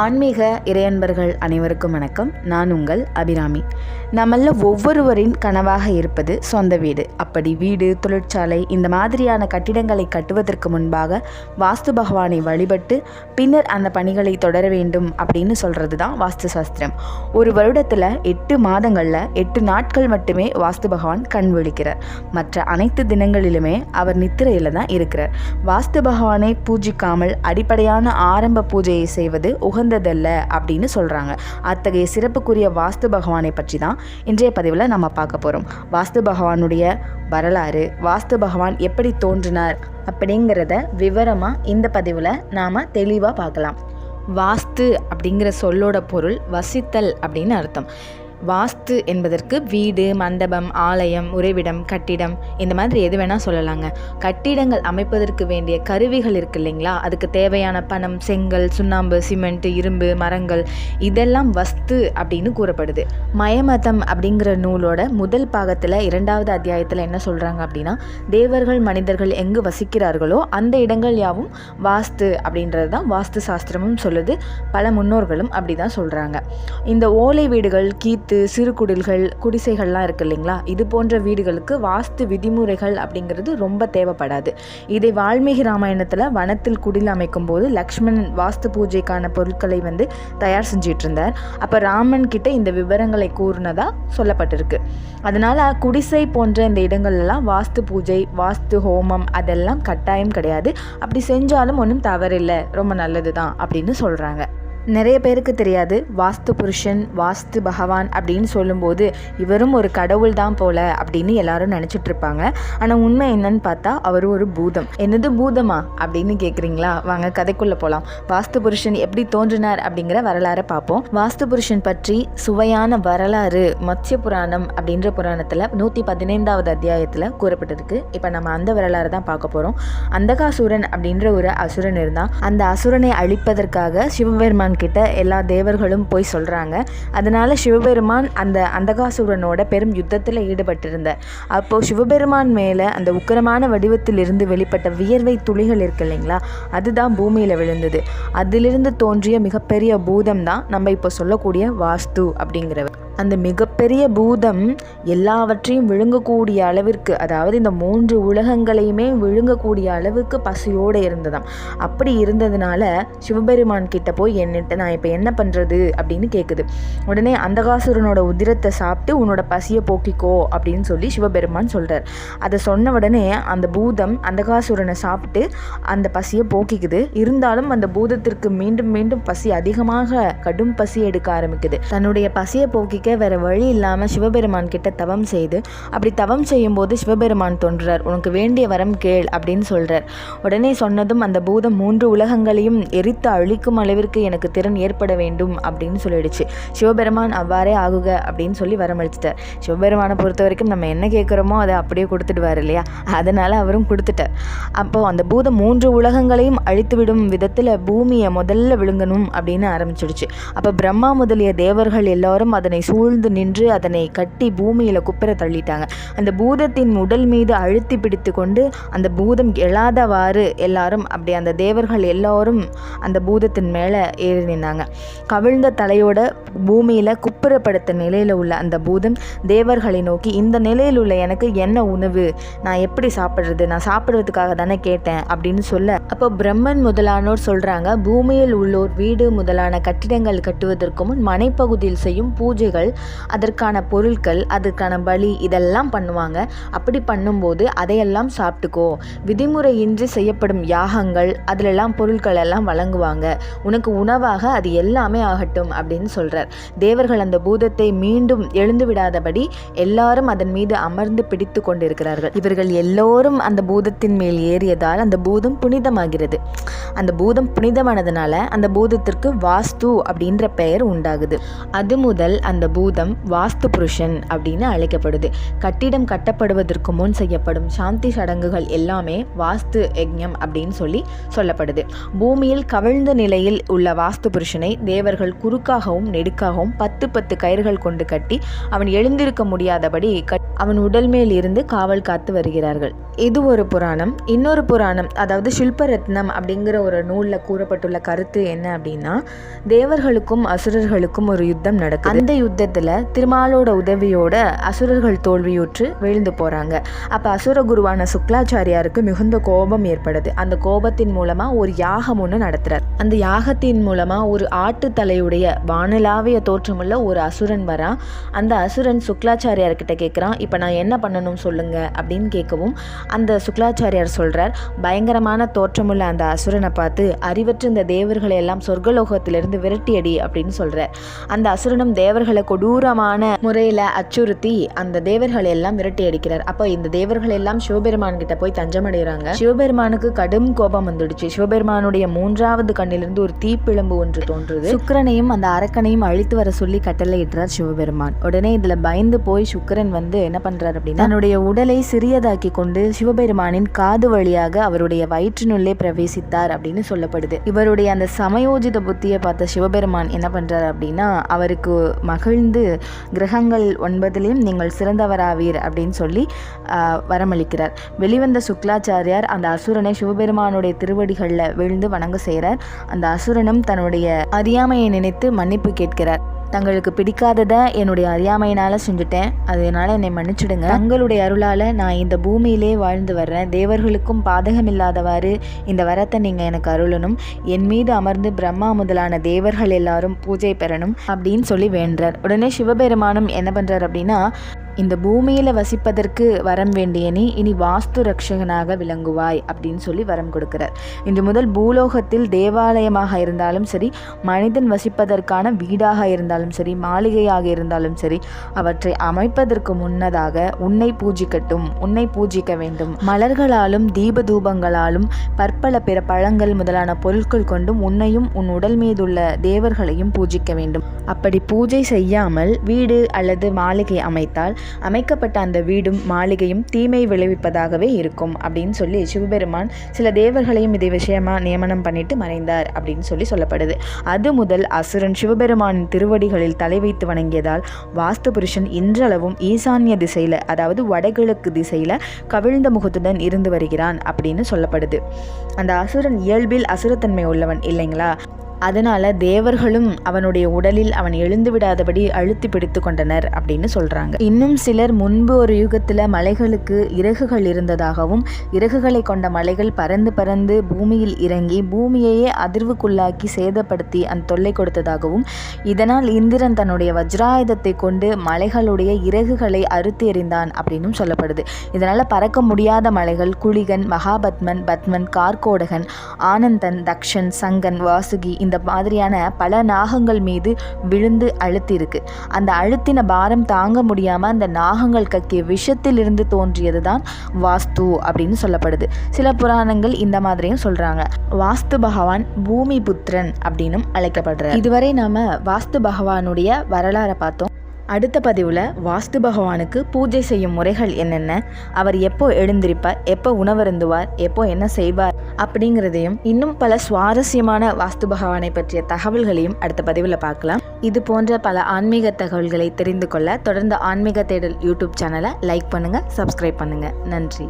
ஆன்மீக இறையன்பர்கள் அனைவருக்கும் வணக்கம். நான் உங்கள் அபிராமி. நம்மள ஒவ்வொருவரின் கனவாக இருப்பது சொந்த வீடு. அப்படி வீடு தொழிற்சாலை இந்த மாதிரியான கட்டிடங்களை கட்டுவதற்கு முன்பாக வாஸ்து பகவானை வழிபட்டு பின்னர் அந்த பணிகளை தொடர வேண்டும் அப்படின்னு சொல்கிறது தான் வாஸ்து சாஸ்திரம். ஒரு வருடத்தில் எட்டு மாதங்களில் எட்டு நாட்கள் மட்டுமே வாஸ்து பகவான் கண் விழிக்கிறார். மற்ற அனைத்து தினங்களிலுமே அவர் நித்திரையில் தான் இருக்கிறார். வாஸ்து பகவானை பூஜிக்காமல் அடிப்படையான ஆரம்ப பூஜையை செய்வது உகந்ததல்ல அப்படின்னு சொல்கிறாங்க அத்தகைய சிறப்புக்குரிய வாஸ்து பகவானை பற்றி தான் இன்றைய பதிவில் நம்ம பார்க்க போகிறோம் வாஸ்து பகவானுடைய வரலாறு வாஸ்து பகவான் எப்படி தோன்றினார் அப்படிங்கிறத விவரமாக இந்த பதிவில் நாம் தெளிவாக பார்க்கலாம். வாஸ்து அப்படிங்கிற சொல்லோட பொருள் வசித்தல் அப்படின்னு அர்த்தம். வாஸ்து என்பதற்கு வீடு மண்டபம் ஆலயம் உறைவிடம் கட்டிடம் இந்த மாதிரி எது வேணால் சொல்லலாங்க. கட்டிடங்கள் அமைப்பதற்கு வேண்டிய கருவிகள் இருக்கு இல்லைங்களா? அதுக்கு தேவையான பணம் செங்கல் சுண்ணாம்பு சிமெண்ட் இரும்பு மரங்கள் இதெல்லாம் வஸ்து அப்படின்னு கூறப்படுது. மயமதம் அப்படிங்கிற நூலோட முதல் பாகத்தில் இரண்டாவது அத்தியாயத்தில் என்ன சொல்கிறாங்க அப்படின்னா தேவர்கள் மனிதர்கள் எங்கு வசிக்கிறார்களோ அந்த இடங்கள் யாவும் வாஸ்து அப்படின்றது தான் வாஸ்து சாஸ்திரமும் சொல்லுது. பல முன்னோர்களும் அப்படி தான் சொல்கிறாங்க இந்த ஓலை வீடுகள் கீத் வீட்டு சிறு குடில்கள் குடிசைகள்லாம் இருக்கு இல்லைங்களா? இது போன்ற வீடுகளுக்கு வாஸ்து விதிமுறைகள் அப்படிங்கிறது ரொம்ப தேவைப்படாது. இதை வால்மீகி ராமாயணத்தில் வனத்தில் குடில் அமைக்கும் போது லக்ஷ்மணன் வாஸ்து பூஜைக்கான பொருட்களை வந்து தயார் செஞ்சிட்டு இருந்தார் அப்போ ராமன் கிட்ட இந்த விவரங்களை கூறினதா சொல்லப்பட்டிருக்கு. அதனால் குடிசை போன்ற இந்த இடங்கள்லாம் வாஸ்து பூஜை வாஸ்து ஹோமம் அதெல்லாம் கட்டாயம் கிடையாது. அப்படி செஞ்சாலும் ஒன்றும் தவறில்லை. ரொம்ப நல்லது தான் அப்படின்னு சொல்கிறாங்க நிறைய பேருக்கு தெரியாது. வாஸ்து புருஷன் வாஸ்து பகவான் அப்படின்னு சொல்லும்போது இவரும் ஒரு கடவுள் தான் போல அப்படின்னு எல்லாரும் நினச்சிட்டு இருப்பாங்க. ஆனால் உண்மை என்னன்னு பார்த்தா அவர் ஒரு பூதம். என்னது பூதமா அப்படின்னு கேட்குறீங்களா வாங்க கதைக்குள்ளே போகலாம் வாஸ்து புருஷன் எப்படி தோன்றினார் அப்படிங்கிற வரலாறை பார்ப்போம். வாஸ்து புருஷன் பற்றி சுவையான வரலாறு மத்ய புராணம் அப்படின்ற புராணத்தில் நூற்றி பதினைந்தாவது அத்தியாயத்தில் கூறப்பட்டிருக்கு இப்போ நம்ம அந்த வரலாறு தான் பார்க்க போகிறோம் அந்தகாசுரன் அப்படின்ற ஒரு அசுரன் இருந்தால் அந்த அசுரனை அழிப்பதற்காக சிவபெருமான் கிட்ட எல்லா தேவர்களும் போய் சொல்கிறாங்க அதனால் சிவபெருமான் அந்த அந்தகாசுரனோட பெரும் யுத்தத்தில் ஈடுபட்டிருந்தார் அப்போது சிவபெருமான் மேலே அந்த உக்கிரமான வடிவத்திலிருந்து வெளிப்பட்ட வியர்வை துளிகள் இருக்கு இல்லைங்களா? அதுதான் பூமியில் விழுந்தது. அதிலிருந்து தோன்றிய மிகப்பெரிய பூதம் தான் நம்ம இப்போ சொல்லக்கூடிய வாஸ்து அப்படிங்கிறவர். அந்த மிகப்பெரிய பூதம் எல்லாவற்றையும் விழுங்கக்கூடிய அளவிற்கு அதாவது இந்த மூன்று உலகங்களையுமே விழுங்கக்கூடிய அளவுக்கு பசியோடு இருந்ததாம். அப்படி இருந்ததுனால சிவபெருமான் கிட்ட போய் என்னட்டு நான் இப்போ என்ன பண்ணுறது அப்படின்னு கேட்குது உடனே அந்தகாசுரனோட உதிரத்தை சாப்பிட்டு உன்னோட பசியை போக்கிக்கோ அப்படின்னு சொல்லி சிவபெருமான் சொல்கிறார் அதை சொன்ன உடனே அந்த பூதம் அந்தகாசுரனை சாப்பிட்டு அந்த பசியை போக்கிக்குது. இருந்தாலும் அந்த பூதத்திற்கு மீண்டும் மீண்டும் பசி அதிகமாக கடும் பசி எடுக்க ஆரம்பிக்குது. தன்னுடைய பசியை போக்கிக்க வேற வழி இல்லாமல் சிவபெருமான் கிட்ட தவம் செய்து அப்படி தவம் செய்யும்போது சிவபெருமான் தோன்றுறார் உனக்கு வேண்டிய வரம் கேள் அப்படின்னு சொல்றார். உடனே சொன்னதும் அந்த பூதம் மூன்று உலகங்களையும் எரித்து அழிக்கும் அளவிற்கு எனக்கு திறன் ஏற்பட வேண்டும் அப்படின்னு சொல்லிடுச்சு. சிவபெருமான் அவ்வாறே ஆகுக அப்படின்னு சொல்லி வரமளிச்சிட்டார். சிவபெருமானை பொறுத்த வரைக்கும் நம்ம என்ன கேட்குறோமோ அதை அப்படியே கொடுத்துடுவார் இல்லையா? அதனால் அவரும் கொடுத்துட்டார். அப்போ அந்த பூதம் மூன்று உலகங்களையும் அழித்துவிடும் விதத்தில் பூமியை முதல்ல விழுங்கணும் அப்படின்னு ஆரம்பிச்சிடுச்சு. அப்போ பிரம்மா முதலிய தேவர்கள் எல்லாரும் அதனை சூழ்ந்து நின்று அதனை கட்டி பூமியில் குப்புற தள்ளிட்டாங்க. அந்த பூதத்தின் உடல் மீது அழுத்தி பிடித்து கொண்டு அந்த பூதம் எழாதவாறு எல்லாரும் அப்படி அந்த தேவர்கள் எல்லாரும் அந்த பூதத்தின் மேலே ஏறி நின்னாங்க. கவிழ்ந்த தலையோட பூமியில் குப்புறப்படுத்த நிலையில் உள்ள அந்த பூதம் தேவர்களை நோக்கி இந்த நிலையில் உள்ள எனக்கு என்ன உணவு? நான் எப்படி சாப்பிட்றது? நான் சாப்பிட்றதுக்காக தானே கேட்டேன் அப்படின்னு சொல்ல. அப்போ பிரம்மன் முதலானோர் சொல்கிறாங்க பூமியில் உள்ளோர் வீடு முதலான கட்டிடங்கள் கட்டுவதற்கு முன் மனைப்பகுதியில் செய்யும் பூஜைகள் அதற்கான பொருட்கள் அதற்கான பலி இதெல்லாம் பண்ணுவாங்க. அப்படி பண்ணும்போது அதையெல்லாம் சாப்பிட்டுக்கோ. விதிமுறையின்றி செய்யப்படும் யாகங்கள் அதிலெல்லாம் பொருட்கள் எல்லாம் வழங்குவாங்க. உனக்கு உணவாக அது எல்லாமே ஆகட்டும் அப்படின்னு சொல்கிறார் தேவர்கள் அந்த பூதத்தை மீண்டும் எழுந்து விடாதபடி எல்லாரும் அதன் மீது அமர்ந்து பிடித்து கொண்டிருக்கிறார்கள். இவர்கள் எல்லோரும் அந்த பூதத்தின் மேல் ஏறியதால் அந்த பூதம் புனிதமாகிறது. அந்த பூதம் புனிதமானதுனால அந்த பூதத்திற்கு வாஸ்து அப்படின்ற பெயர் உண்டாகுது. அது முதல் அந்த பூதம் வாஸ்து புருஷன் அப்படின்னு அழைக்கப்படுது. கட்டிடம் கட்டப்படுவதற்கு முன் செய்யப்படும் சாந்தி சடங்குகள் எல்லாமே வாஸ்து யஜ்யம் அப்படின்னு சொல்லி சொல்லப்படுது. பூமியில் கவிழ்ந்த நிலையில் உள்ள வாஸ்து புருஷனை தேவர்கள் குறுக்காகவும் நெடுக்காகவும் பத்து பத்து கயிறுகள் கொண்டு கட்டி அவன் எழுந்திருக்க முடியாதபடி கட்- அவன் உடல் மேல் இருந்து காவல் காத்து வருகிறார்கள். இது ஒரு புராணம். இன்னொரு புராணம் அதாவது சில்பரத்னம் அப்படிங்கிற ஒரு நூலில் கூறப்பட்டுள்ள கருத்து என்ன அப்படின்னா தேவர்களுக்கும் அசுரர்களுக்கும் ஒரு யுத்தம் நடக்கும் அந்த யுத்தத்தில் திருமாலோட உதவியோட அசுரர்கள் தோல்வியுற்று விழுந்து போகிறாங்க அப்போ அசுர குருவான சுக்லாச்சாரியாருக்கு மிகுந்த கோபம் ஏற்படுது. அந்த கோபத்தின் மூலமாக ஒரு யாகம் ஒன்று நடத்துறார். அந்த யாகத்தின் மூலமாக ஒரு ஆட்டு தலையுடைய வானலாவிய தோற்றமுள்ள ஒரு அசுரன் வரான். அந்த அசுரன் சுக்லாச்சாரியார்கிட்ட கேட்குறான் இப்போ நான் என்ன பண்ணணும் சொல்லுங்க? அப்படின்னு கேட்கவும் அந்த சுக்லாச்சாரியார் சொல்கிறார் பயங்கரமான தோற்றமுள்ள அந்த அசுரனை பார்த்து அறிவற்ற இந்த தேவர்களை எல்லாம் சொர்க்கலோகத்திலிருந்து விரட்டியடி அப்படின்னு சொல்கிறார் அந்த அசுரனும் தேவர்களை கொடூரமான முறையில் அச்சுறுத்தி அந்த தேவர்கள் எல்லாம் விரட்டி அடிக்கிறார் அப்போ இந்த தேவர்கள் எல்லாம் சிவபெருமான் கிட்ட போய் தஞ்சமடைகிறாங்க. சிவபெருமானுக்கு கடும் கோபம் வந்துடுச்சு. சிவபெருமானுடைய மூன்றாவது கண்ணிலிருந்து ஒரு தீப்பிழம்பு ஒன்று தோன்றுது. சுக்கிரனையும் அந்த அரக்கனையும் அழித்து வர சொல்லி கட்டளையிடுறார் சிவபெருமான். உடனே இதுல பயந்து போய் சுக்கிரன் வந்து என்ன பண்றார் அப்படின்னா தன்னுடைய உடலை சிறியதாக்கி கொண்டு சிவபெருமானின் காது வழியாக அவருடைய வயிற்றினுள்ளே பிரவேசித்தார் அப்படின்னு சொல்லப்படுது. இவருடைய அந்த சமயோஜித புத்தியை பார்த்த சிவபெருமான் என்ன பண்றார் அப்படின்னா அவருக்கு மகிழ்ந்து கிரகங்கள் ஒன்பதிலையும் நீங்கள் சிறந்தவராவீர் அப்படின்னு சொல்லி வரமளிக்கிறார். வெளிவந்த சுக்லாச்சாரியார் அந்த அசுரனை சிவபெருமானுடைய திருவடிகளில் விழுந்து வணங்க செய்கிறார் அந்த அசுரனும் தன்னுடைய அறியாமையை நினைத்து மன்னிப்பு கேட்கிறார். தங்களுக்கு பிடிக்காததை என்னுடைய அறியாமையினால் செஞ்சுட்டேன். அதனால் என்னை மன்னிச்சிடுங்க. தங்களுடைய அருளால் நான் இந்த பூமியிலே வாழ்ந்து வர்றேன். தேவர்களுக்கும் பாதகமில்லாதவாறு இந்த வரத்தை நீங்கள் எனக்கு அருளணும். என் மீது அமர்ந்து பிரம்மா முதலான தேவர்கள் எல்லாரும் பூஜை பெறணும் அப்படின்னு சொல்லி வேண்டுறார். உடனே சிவபெருமானும் என்ன பண்ணுறார் அப்படின்னா இந்த பூமியில் வசிப்பதற்கு வரம் வேண்டிய நீ இனி வாஸ்து ரட்சகனாக விளங்குவாய் அப்படின்னு சொல்லி வரம் கொடுக்கிறார். இன்று முதல் பூலோகத்தில் தேவாலயமாக இருந்தாலும் சரி மனிதன் வசிப்பதற்கான வீடாக இருந்தாலும் சரி மாளிகையாக இருந்தாலும் சரி அவற்றை அமைப்பதற்கு முன்னதாக உன்னை பூஜிக்கட்டும் உன்னை பூஜிக்க வேண்டும். மலர்களாலும் தீப தூபங்களாலும் பற்பல பிற பழங்கள் முதலான பொருட்கள் கொண்டும் உன்னையும் உன் உடல் மீதுள்ள தேவர்களையும் பூஜிக்க வேண்டும். அப்படி பூஜை செய்யாமல் வீடு அல்லது மாளிகை அமைத்தால் அமைக்கப்பட்ட அந்த வீடும் மாளிகையும் தீமை விளைவிப்பதாகவே இருக்கும் அப்படின்னு சொல்லி சிவபெருமான் சில தேவர்களையும் இதை விஷயமா நியமனம் பண்ணிட்டு மறைந்தார் அப்படின்னு சொல்லி சொல்லப்படுது. அது முதல் அசுரன் சிவபெருமானின் திருவடிகளில் தலை வைத்து வணங்கியதால் வாஸ்து புருஷன் இன்றளவும் ஈசான்ய திசையில அதாவது வடகிழக்கு திசையில கவிழ்ந்த முகத்துடன் இருந்து வருகிறான் அப்படின்னு சொல்லப்படுது. அந்த அசுரன் இயல்பில் அசுரத்தன்மை உள்ளவன் இல்லைங்களா? அதனால் தேவர்களும் அவனுடைய உடலில் அவன் எழுந்து விடாதபடி அழுத்தி பிடித்து கொண்டனர் அப்படின்னு சொல்கிறாங்க இன்னும் சிலர் முன்பு ஒரு யுகத்தில் மலைகளுக்கு இறகுகள் இருந்ததாகவும் இறகுகளை கொண்ட மலைகள் பறந்து பறந்து பூமியில் இறங்கி பூமியையே அதிர்வுக்குள்ளாக்கி சேதப்படுத்தி அந்த தொல்லை கொடுத்ததாகவும் இதனால் இந்திரன் தன்னுடைய வஜ்ராயுதத்தை கொண்டு மலைகளுடைய இறகுகளை அறுத்து எறிந்தான் அப்படின்னும் சொல்லப்படுது. இதனால் பறக்க முடியாத மலைகள் குளிகன் மகாபத்மன் பத்மன் கார்கோடகன் ஆனந்தன் தக்ஷன் சங்கன் வாசுகி இந்த மாதிரியான பல நாகங்கள் மீது விழுந்து அழுத்திருக்கு. அந்த அழுத்தின பாரம் தாங்க முடியாம அந்த நாகங்கள் கக்கிய விஷத்திலிருந்து தோன்றியது தான் வாஸ்து அப்படின்னு சொல்லப்படுது. சில புராணங்கள் இந்த மாதிரியும் சொல்றாங்க. வாஸ்து பகவான் பூமி புத்திரன் அப்படின்னும் அழைக்கப்படுறார். இதுவரை நாம வாஸ்து பகவானுடைய வரலாறை பார்த்தோம். அடுத்த பதிவில் வாஸ்து பகவானுக்கு பூஜை செய்யும் முறைகள் என்னென்ன? அவர் எப்போ எழுந்திருப்பார்? எப்போ உணவருந்துவார்? எப்போ என்ன செய்வார்? அப்படிங்கிறதையும் இன்னும் பல சுவாரஸ்யமான வாஸ்து பகவானை பற்றிய தகவல்களையும் அடுத்த பதிவில் பார்க்கலாம். இது போன்ற பல ஆன்மீக தகவல்களை தெரிந்து கொள்ள தொடர்ந்து ஆன்மீக தேடல் யூடியூப் சேனலை லைக் பண்ணுங்கள் சப்ஸ்கிரைப் பண்ணுங்கள் நன்றி.